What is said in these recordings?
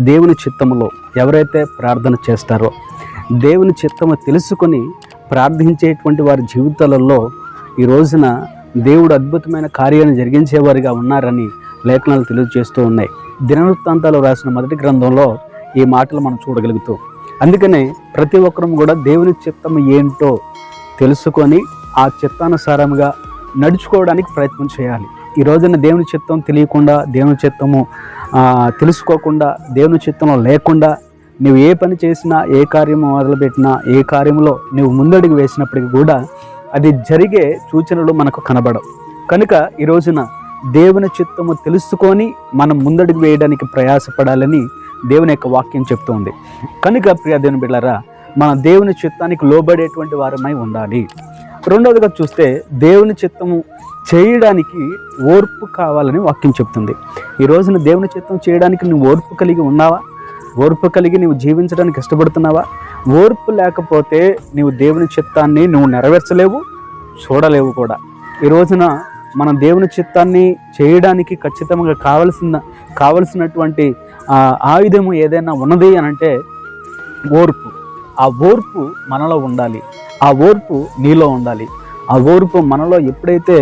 దేవుని చిత్తములో ఎవరైతే ప్రార్థన చేస్తారో దేవుని చిత్తము తెలుసుకొని ప్రార్థించేటువంటి వారి జీవితాలలో ఈ రోజున దేవుడు అద్భుతమైన కార్యాన్ని జరిగించేవారిగా ఉన్నారని లేఖనాలు తెలియజేస్తూ ఉన్నాయి. దినవృత్తాంతాలు రాసిన మొదటి గ్రంథంలో ఈ మాటలు మనం చూడగలుగుతూ అందుకనే ప్రతి ఒక్కరూ కూడా దేవుని చిత్తం ఏంటో తెలుసుకొని ఆ చిత్తానుసారంగా నడుచుకోవడానికి ప్రయత్నం చేయాలి. ఈ రోజున దేవుని చిత్తం తెలియకుండా దేవుని చిత్తము తెలుసుకోకుండా దేవుని చిత్తంలో లేకుండా నువ్వు ఏ పని చేసినా ఏ కార్యము మొదలుపెట్టినా ఏ కార్యంలో నువ్వు ముందడుగు వేసినప్పటికీ కూడా అది జరిగే సూచనలు మనకు కనబడవు. కనుక ఈ రోజున దేవుని చిత్తము తెలుసుకొని మనం ముందడుగు వేయడానికి ప్రయాసపడాలని దేవుని యొక్క వాక్యం చెప్తోంది. కనుక ప్రియ దేవుని బిళ్ళరా మన దేవుని చిత్తానికి లోబడేటువంటి వారమై ఉండాలి. రెండవదిగా చూస్తే దేవుని చిత్తము చేయడానికి ఓర్పు కావాలని వాక్యం చెప్తుంది. ఈ రోజున దేవుని చిత్తం చేయడానికి నువ్వు ఓర్పు కలిగి ఉన్నావా? ఓర్పు కలిగి నువ్వు జీవించడానికి ఇష్టపడుతున్నావా ఓర్పు లేకపోతే నీవు దేవుని చిత్తాన్ని నువ్వు నెరవేర్చలేవు చూడలేవు కూడా. ఈ రోజున మనం దేవుని చిత్తాన్ని చేయడానికి ఖచ్చితంగా కావలసిన కావలసినటువంటి ఆయుధము ఏదైనా ఉన్నది అని అంటే ఓర్పు. ఆ ఓర్పు మనలో ఉండాలి. ఆ ఓర్పు నీలో ఉండాలి. ఆ ఓర్పు మనలో ఎప్పుడైతే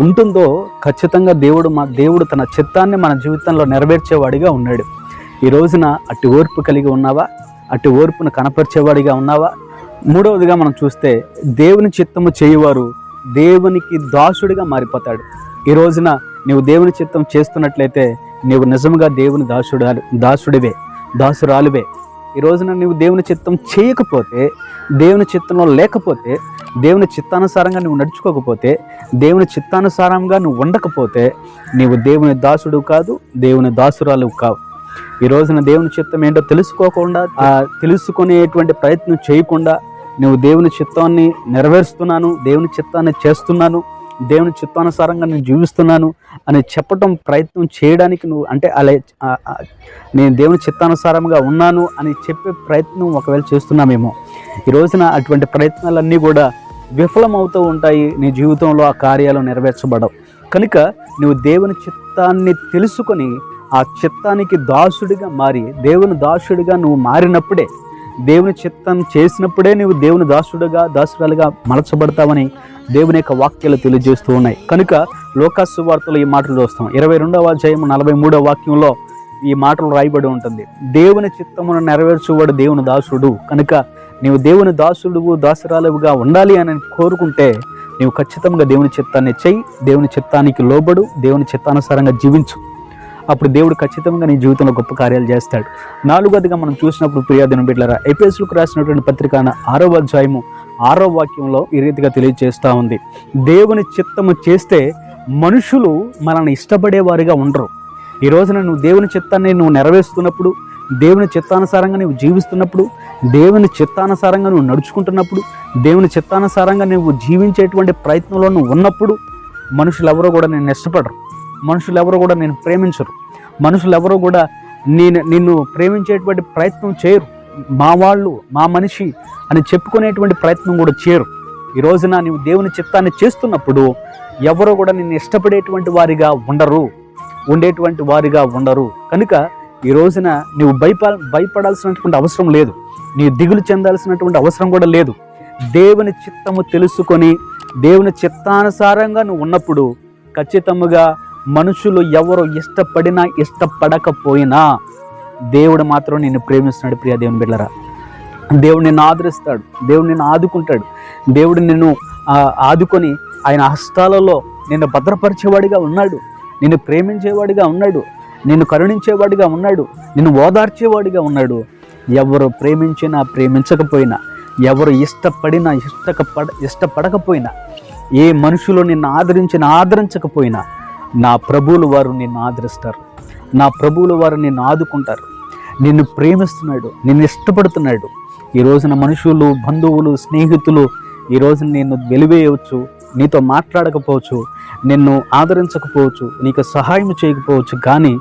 ఉంటుందో ఖచ్చితంగా దేవుడు మా దేవుడు తన చిత్తాన్ని మన జీవితంలో నెరవేర్చేవాడిగా ఉన్నాడు. ఈ రోజున అట్టి ఓర్పు కలిగి ఉన్నావా? అట్టి ఓర్పును కనపరిచేవాడిగా ఉన్నావా? మూడవదిగా మనం చూస్తే దేవుని చిత్తము చేయువారు దేవునికి దాసుడిగా మారిపోతాడు. ఈ రోజున నీవు దేవుని చిత్తం చేస్తున్నట్లయితే నీవు నిజంగా దేవుని దాసుడు దాసుడివే దాసురాలువే. ఈ రోజున నువ్వు దేవుని చిత్తం చేయకపోతే దేవుని చిత్తంలో లేకపోతే దేవుని చిత్తానుసారంగా నువ్వు నడుచుకోకపోతే దేవుని చిత్తానుసారంగా నువ్వు ఉండకపోతే నీవు దేవుని దాసుడు కాదు దేవుని దాసురాలు కావు. ఈ రోజున దేవుని చిత్తం ఏంటో తెలుసుకోకుండా తెలుసుకునేటువంటి ప్రయత్నం చేయకుండా నువ్వు దేవుని చిత్తాన్ని నెరవేరుస్తున్నాను దేవుని చిత్తాన్ని చేస్తున్నాను. దేవుని చిత్తానుసారంగా నేను జీవిస్తున్నాను అని చెప్పటం ప్రయత్నం చేయడానికి నువ్వు అంటే అలా నేను దేవుని చిత్తానుసారంగా ఉన్నాను అని చెప్పే ప్రయత్నం ఒకవేళ చేస్తున్నామేమో. ఈ రోజున అటువంటి ప్రయత్నాలన్నీ కూడా విఫలమవుతూ ఉంటాయి. నీ జీవితంలో ఆ కార్యాలు నెరవేర్చబడవు. కనుక నువ్వు దేవుని చిత్తాన్ని తెలుసుకొని ఆ చిత్తానికి దాసుడిగా మారి దేవుని దాసుడిగా నువ్వు మారినప్పుడే దేవుని చిత్తం చేసినప్పుడే నువ్వు దేవుని దాసుడుగా దాసురాలుగా మలచబడతావని దేవుని యొక్క వాక్యాలు తెలియజేస్తూ ఉన్నాయి. కనుక లోకాసు వార్తలు ఈ మాటలు చూస్తాం. ఇరవై రెండవ అధ్యాయం నలభై మూడవ వాక్యంలో ఈ మాటలు రాయబడి ఉంటుంది. దేవుని చిత్తమును నెరవేర్చువాడు దేవుని దాసుడు. కనుక నీవు దేవుని దాసుడువు దాసురాలువుగా ఉండాలి అని కోరుకుంటే నీవు ఖచ్చితంగా దేవుని చిత్తాన్ని చెయ్యి దేవుని చిత్తానికి లోబడు దేవుని చిత్తానుసారంగా జీవించు. అప్పుడు దేవుడు ఖచ్చితంగా నీ జీవితంలో గొప్ప కార్యాలు చేస్తాడు. నాలుగోదిగా మనం చూసినప్పుడు ప్రియాదిన బిడ్డలారా ఎపిఎస్లకు రాసినటువంటి పత్రిక ఆరవ అధ్యాయము ఆరో వాక్యంలో ఈ రీతిగా తెలియజేస్తూ ఉంది. దేవుని చిత్తము చేస్తే మనుషులు మనల్ని ఇష్టపడేవారిగా ఉండరు. ఈ రోజున నువ్వు దేవుని చిత్తాన్ని నువ్వు నెరవేరుస్తున్నప్పుడు దేవుని చిత్తానుసారంగా నువ్వు జీవిస్తున్నప్పుడు దేవుని చిత్తానుసారంగా నువ్వు నడుచుకుంటున్నప్పుడు దేవుని చిత్తానుసారంగా నువ్వు జీవించేటువంటి ప్రయత్నంలో నువ్వు ఉన్నప్పుడు మనుషులు ఎవరో కూడా నేను ఇష్టపడరు. మనుషులు ఎవరో కూడా నేను ప్రేమించరు. మనుషులు ఎవరో కూడా నేను నిన్ను ప్రేమించేటువంటి ప్రయత్నం చేయరు. మా వాళ్ళు మా మనిషి అని చెప్పుకునేటువంటి ప్రయత్నం కూడా చేయరు. ఈ రోజున నీవు దేవుని చిత్తాన్ని చేస్తున్నప్పుడు ఎవరు కూడా నిన్ను ఇష్టపడేటువంటి వారిగా ఉండరు. ఉండేటువంటి వారిగా ఉండరు. కనుక ఈ రోజున నీవు భయప భయపడాల్సినటువంటి అవసరం లేదు. నీ దిగులు చెందాల్సినటువంటి అవసరం కూడా లేదు. దేవుని చిత్తము తెలుసుకొని దేవుని చిత్తానుసారంగా నువ్వు ఉన్నప్పుడు ఖచ్చితముగా మనుషులు ఎవరు ఇష్టపడినా ఇష్టపడకపోయినా దేవుడు మాత్రం నిన్ను ప్రేమిస్తున్నాడు ప్రియ దేవుని బిడ్డరా దేవుడు నిన్ను ఆదరిస్తాడు దేవుడు నిన్ను ఆదుకుంటాడు. దేవుడు నిన్ను ఆదుకొని ఆయన హస్తాలలో నిన్ను భద్రపరిచేవాడిగా ఉన్నాడు నిన్ను ప్రేమించేవాడిగా ఉన్నాడు నిన్ను కరుణించేవాడిగా ఉన్నాడు నిన్ను ఓదార్చేవాడిగా ఉన్నాడు. ఎవరు ప్రేమించినా ప్రేమించకపోయినా ఎవరు ఇష్టపడినా ఇష్టపడ ఇష్టపడకపోయినా ఏ మనుషులు నిన్ను ఆదరించిన ఆదరించకపోయినా నా ప్రభువులు వారు నిన్ను ఆదరిస్తారు. నా ప్రభువులు వారు నిన్ను ఆదుకుంటారు. నిన్ను ప్రేమిస్తున్నాడు నిన్ను ఇష్టపడుతున్నాడు. ఈ రోజున మనుషులు బంధువులు స్నేహితులు ఈ రోజున నిన్ను వెలివేయవచ్చు నీతో మాట్లాడకపోవచ్చు నిన్ను ఆదరించకపోవచ్చు నీకు సహాయం చేయకపోవచ్చు. కానీ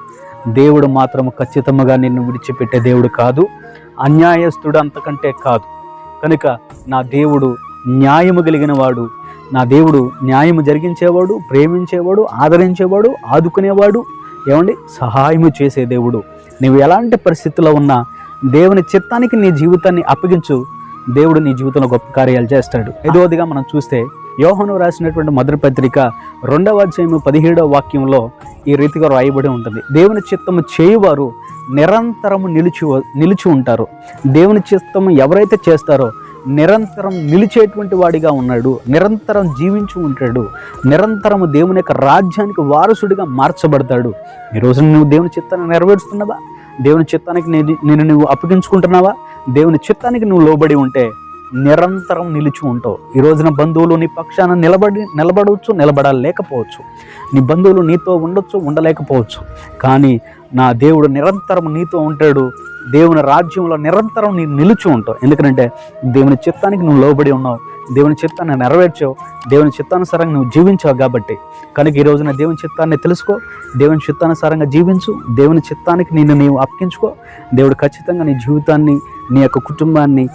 దేవుడు మాత్రం ఖచ్చితంగా నిన్ను విడిచిపెట్టే దేవుడు కాదు అన్యాయస్తుడు అంతకంటే కాదు. కనుక నా దేవుడు న్యాయము కలిగిన వాడు నా దేవుడు న్యాయము జరిగించేవాడు ప్రేమించేవాడు ఆదరించేవాడు ఆదుకునేవాడు ఏమండి? సహాయము చేసే దేవుడు. నీవు ఎలాంటి పరిస్థితిలో ఉన్నా దేవుని చిత్తానికి నీ జీవితాన్ని అప్పగించు. దేవుడు నీ జీవితంలో గొప్ప కార్యాలు చేస్తాడు. ఐదవదిగా మనం చూస్తే యోహను రాసినటువంటి మొదటి పత్రిక రెండవ అధ్యాయము పదిహేడవ వాక్యంలో ఈ రీతిగా రాయబడి ఉంటుంది. దేవుని చిత్తము చేయువారు నిరంతరము నిలిచి నిలిచి ఉంటారు. దేవుని చిత్తము ఎవరైతే చేస్తారో నిరంతరం నిలిచేటువంటి వాడిగా ఉన్నాడు. నిరంతరం జీవించి ఉంటాడు. నిరంతరము దేవుని యొక్క రాజ్యానికి వారసుడిగా మార్చబడతాడు. ఈ రోజు నువ్వు దేవుని చిత్తాన్ని నెరవేరుస్తున్నావా? దేవుని చిత్తానికి నేను నేను నువ్వు అప్పగించుకుంటున్నావా? దేవుని చిత్తానికి నువ్వు లోబడి ఉంటే నిరంతరం నిలిచి ఉంటావు. ఈ రోజున బంధువులు నీ పక్షాన నిలబడి నిలబడవచ్చు నిలబడలేకపోవచ్చు. నీ బంధువులు నీతో ఉండొచ్చు ఉండలేకపోవచ్చు. కానీ నా దేవుడు నిరంతరం నీతో ఉంటాడు. దేవుని రాజ్యంలో నిరంతరం నీ నిలిచి ఉంటావు. ఎందుకంటే దేవుని చిత్తానికి నువ్వు లోబడి ఉన్నావు. దేవుని చిత్తాన్ని నెరవేర్చావు. దేవుని చిత్తానుసారంగా నువ్వు జీవించావు కాబట్టి. కనుక ఈ రోజున దేవుని చిత్తాన్ని తెలుసుకో. దేవుని చిత్తానుసారంగా జీవించు. దేవుని చిత్తానికి నిన్ను నీవు అప్పగించుకో. దేవుడు ఖచ్చితంగా నీ జీవితాన్ని నీ యొక్క కుటుంబాన్ని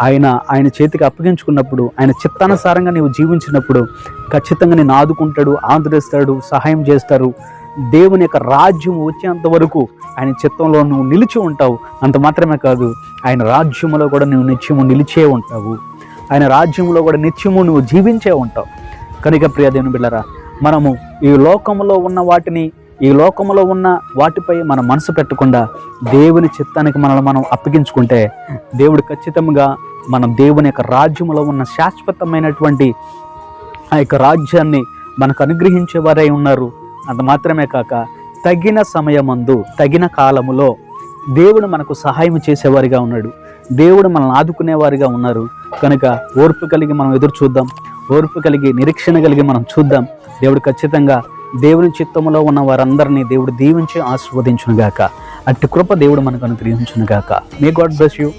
ఆయన ఆయన చేతికి అప్పగించుకున్నప్పుడు ఆయన చిత్తానుసారంగా నీవు జీవించినప్పుడు ఖచ్చితంగా నేను ఆదుకుంటాడు ఆదరిస్తాడు సహాయం చేస్తారు దేవుని యొక్క రాజ్యం వచ్చేంత వరకు ఆయన చిత్తంలో నువ్వు నిలిచి ఉంటావు. అంత మాత్రమే కాదు ఆయన రాజ్యంలో కూడా నువ్వు నిత్యము నిలిచే ఉంటావు. ఆయన రాజ్యంలో కూడా నిత్యము నువ్వు జీవించే ఉంటావు. కనుక ప్రియ దేవుని బిళ్ళరా మనము ఈ లోకంలో ఉన్న వాటిని ఈ లోకంలో ఉన్న వాటిపై మన మనసు పెట్టకుండా దేవుని చిత్తానికి మనల్ని మనం అప్పగించుకుంటే దేవుడు ఖచ్చితంగా మనం దేవుని యొక్క రాజ్యంలో ఉన్న శాశ్వతమైనటువంటి ఆ యొక్క రాజ్యాన్ని మనకు అనుగ్రహించేవారై ఉన్నారు. అంత మాత్రమే కాక తగిన సమయమందు తగిన కాలములో దేవుడు మనకు సహాయం చేసేవారిగా ఉన్నాడు. దేవుడు మనల్ని ఆదుకునేవారిగా ఉన్నారు. కనుక ఓర్పు కలిగి మనం ఎదురు చూద్దాం. ఓర్పు కలిగి నిరీక్షణ కలిగి మనం చూద్దాం. దేవుడు ఖచ్చితంగా దేవుని చిత్తములో ఉన్న వారందరినీ దేవుడు దీవించి ఆస్వాదించునుగాక అట్టి కృప దేవుడు మనకు అనుగ్రహించునుగాక. May God bless you